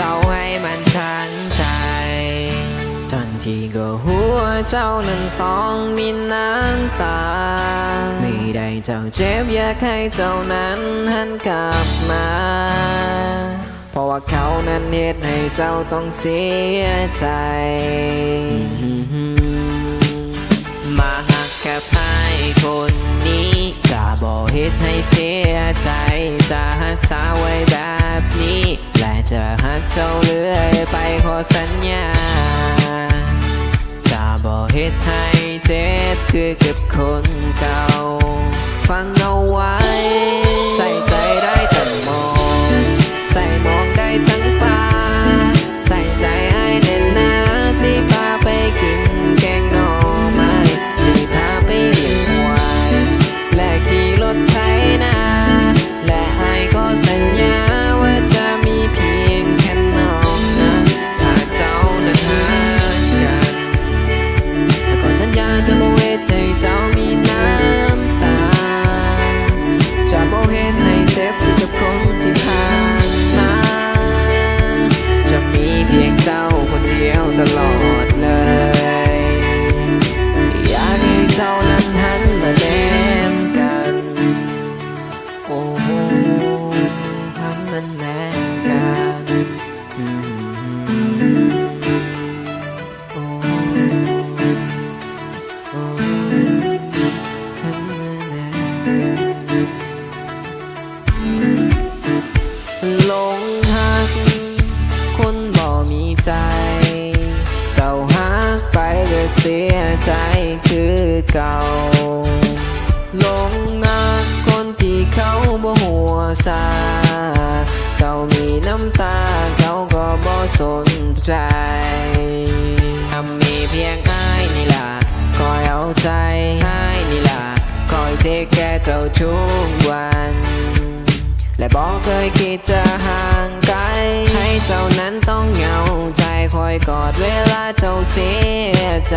เจ้าให้มันทันใจ ทันทีก็หัวเจ้านั้นต้องมีน้ำตา ไม่ได้เจ้าเจ็บอยากให้เจ้านั้นหันกลับมา เพราะว่าเขานั้นเหตุให้เจ้าต้องเสียใจ มาหักกับไอ้คนนี้จะบอกเหตุให้เสียใจจะหักษาไว้แบบนี้และจะ กเจ้าเลื่อยไปขอสัญญาจะบอกเหตุให้เจ็บคือเก็บคนเก่า ฟังเอา หลงหัก คนบ่มีใจ เจ้าหักไปก็เสียใจคือเก่าหลงหักคนที่เขาบ่หัวซาเจ้ามีน้ำตาเขาก็บ่สนใจทำมีเพียงอ้ายนี่ล่ะคอยเอาใจให้นี่ล่ะ เทคแค่เจ้าทุกวัน และบอกเคยคิดจะห่างไกล ให้เจ้านั้นต้องเหงาใจคอยกอดเวลาเจ้าเสียใจ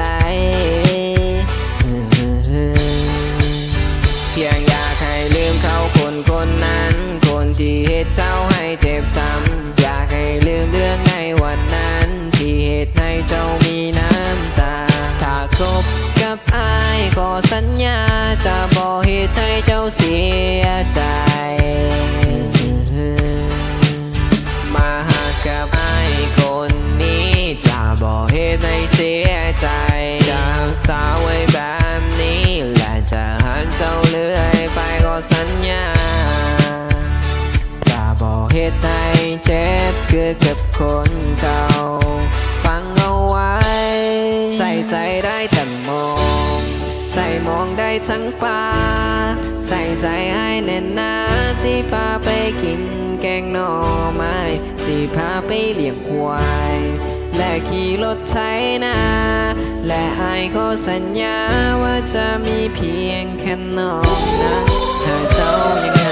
เพียงอยากให้ลืมเขาคนคนนั้น คนที่เหตุเจ้าให้เจ็บซ้ำอยากให้ลืมเรื่องในวันนั้น ที่เหตุให้เจ้ามีน้ำตาถ้าคบ เจ้าเสียใจ มาหากับไอ้คนนี้จะบอกเหตุให้เสียใจจะรักษาไว้แบบนี้และจะหักเจ้าเรื่อยไปก็สัญญาจะบอกเหตุให้เจ็บคือกับคนเก่าฟังเอาไว้ ใส่ใจได้แต่มอง ใส่มองได้ทั้งป่า ใส่ใจให้แน่นหนาสิพาไปกินแกงหน่อไม้สิพาไปเลี้ยงควายและขี่รถไถนา และไอ้ก็สัญญาว่าจะมีเพียงแค่น้องนะถ้าเจ้ายัง